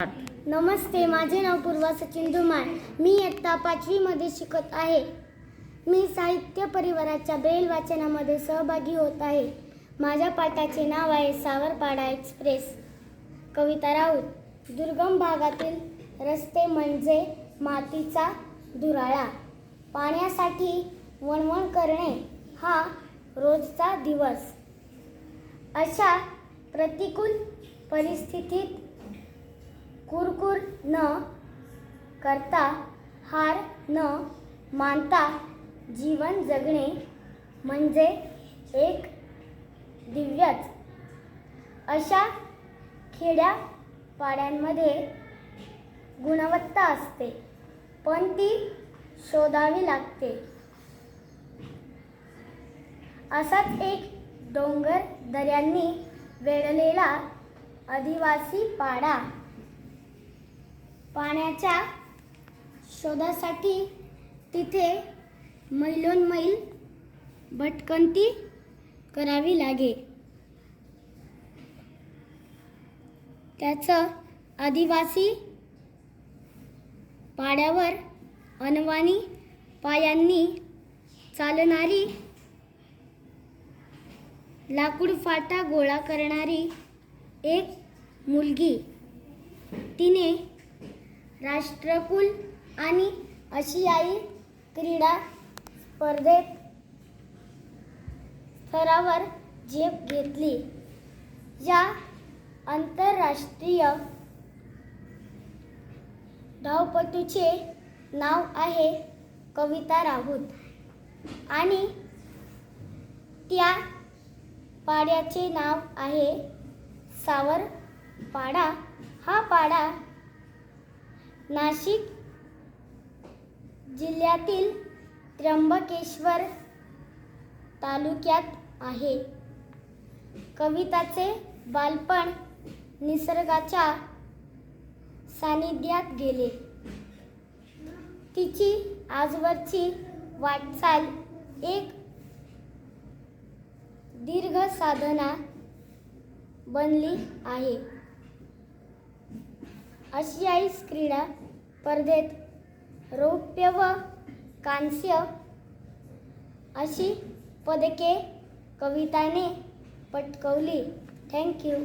नमस्ते माझे नाव पूर्वा सचिन धुमाळ. मी इयत्ता पाचवीमध्ये शिकत आहे. मी साहित्य परिवाराच्या ब्रेल वाचनामध्ये सहभागी होत आहे. माझ्या पाठाचे नाव आहे सावरपाडा एक्सप्रेस. कविता राऊत. दुर्गम भागातील रस्ते म्हणजे मातीचा धुराळा. पाण्यासाठी वणवण करणे हा रोजचा दिवस. अशा प्रतिकूल परिस्थितीत कुरकुर न करता हार न मानता जीवन जगणे म्हणजे एक दिव्यच. अशा खेड्या पाड्यांमध्ये गुणवत्ता असते पण ती शोधावी लागते. असाच एक डोंगर दऱ्यांनी वेढलेला आदिवासी पाडा पाण्याच्या शोधासाठी तिथे मैलोनमैल भटकंती करावी लागे. त्याचं आदिवासी पाड्यावर अनवाणी पायांनी चालणारी लाकूड फाटा गोळा करणारी एक मुलगी. तिने राष्ट्रकुल आणि आशियाई क्रीडा स्पर्धेत स्तरावर झेप घेतली. या आंतरराष्ट्रीय धावपटूचे नाव आहे कविता राऊत. आणि त्या पाड्याचे नाव आहे सावर पाडा हा पाडा नाशिक जिल्ह्यातील त्र्यंबकेश्वर तालुक्यात आहे. कविताचे बालपण निसर्गाच्या सानिध्यात गेले. तिची आजवरची वाटचाल एक दीर्घ साधना बनली आहे. आशियाई क्रीडा स्पर्धेत रौप्य व कांस्य अशी पदके कविताने पटकवली. थँक्यू